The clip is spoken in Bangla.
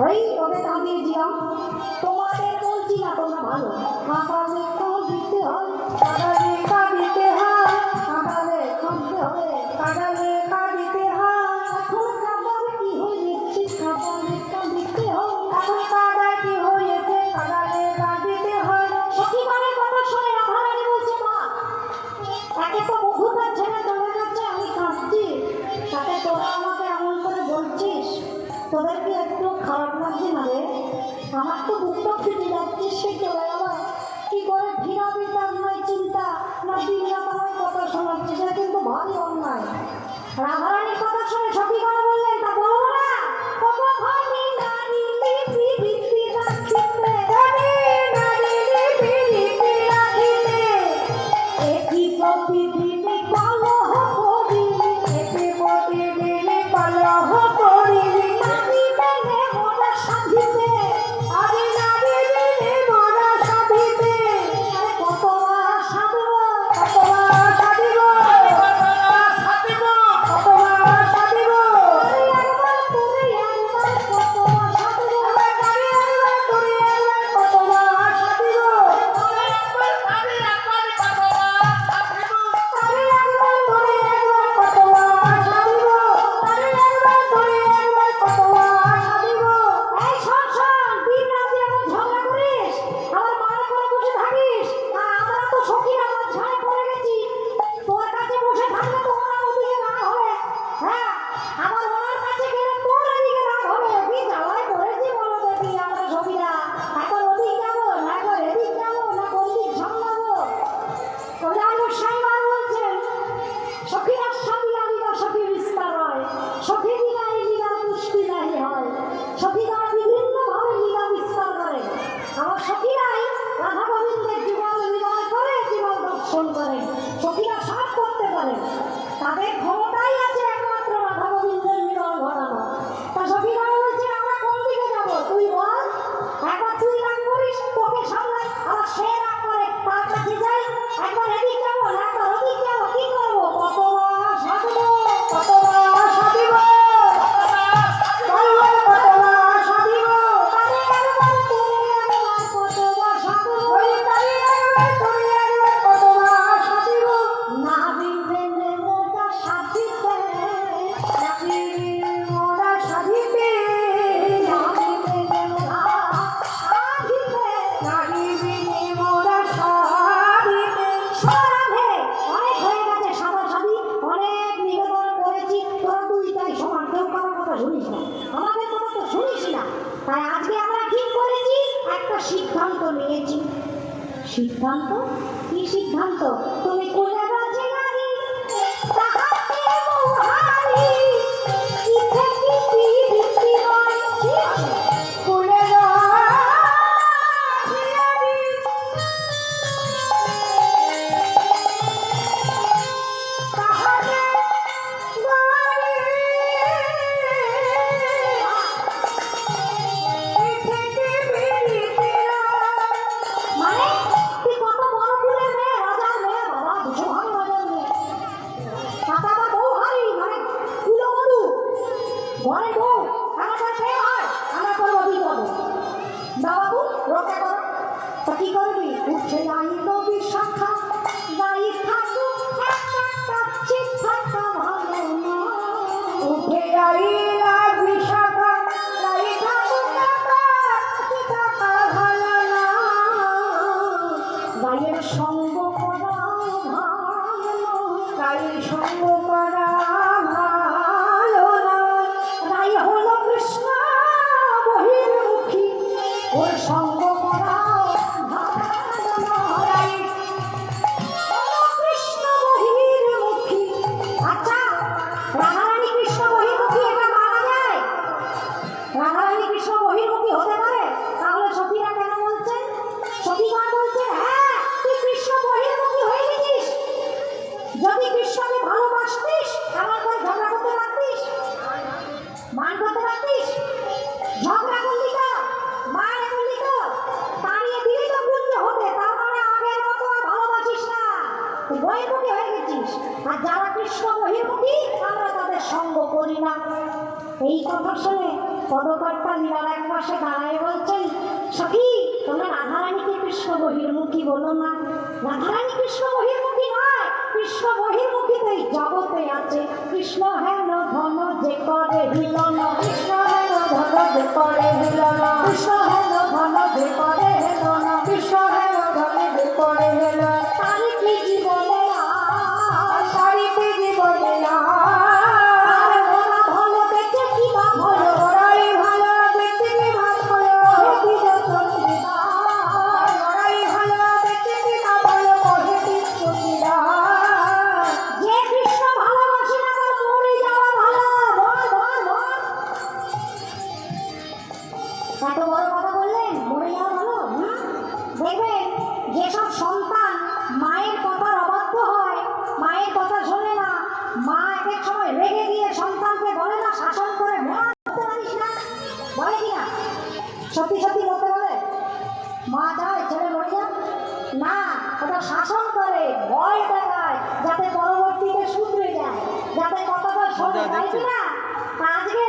वही योगेश जी दिया तो আমার কাছে গেলে তোর দিকে রাখো আমি যাও সিদ্ধান্ত? কি সিদ্ধান্ত? তুমি বহির্মুখী হয়ে গেছিস। আর যারা কৃষ্ণ বহির্মুখী আমরা তাদের সঙ্গ করি না। এই কথা শুনে পদকর্তা লীলার এক পাশে দাঁড়ায় বলছেন সখি, তোমরা রাধারানীকে কৃষ্ণ বহির্মুখী বলো না। রাধারানী কৃষ্ণ বহির্মুখী নয়, কৃষ্ণ বহির্মুখীতে জগতে আছে। কৃষ্ণ হেন ধন যে করে হিলন, কৃষ্ণ হেন ধন যে করে হিলন, কৃষ্ণ মা চায় ছেলে মরে যাক না ওটা শাসন করে ভয় দেখায় যাতে পরবর্তীতে শুধরে যায় যাতে কথাটা শোনে তাই না? আজকে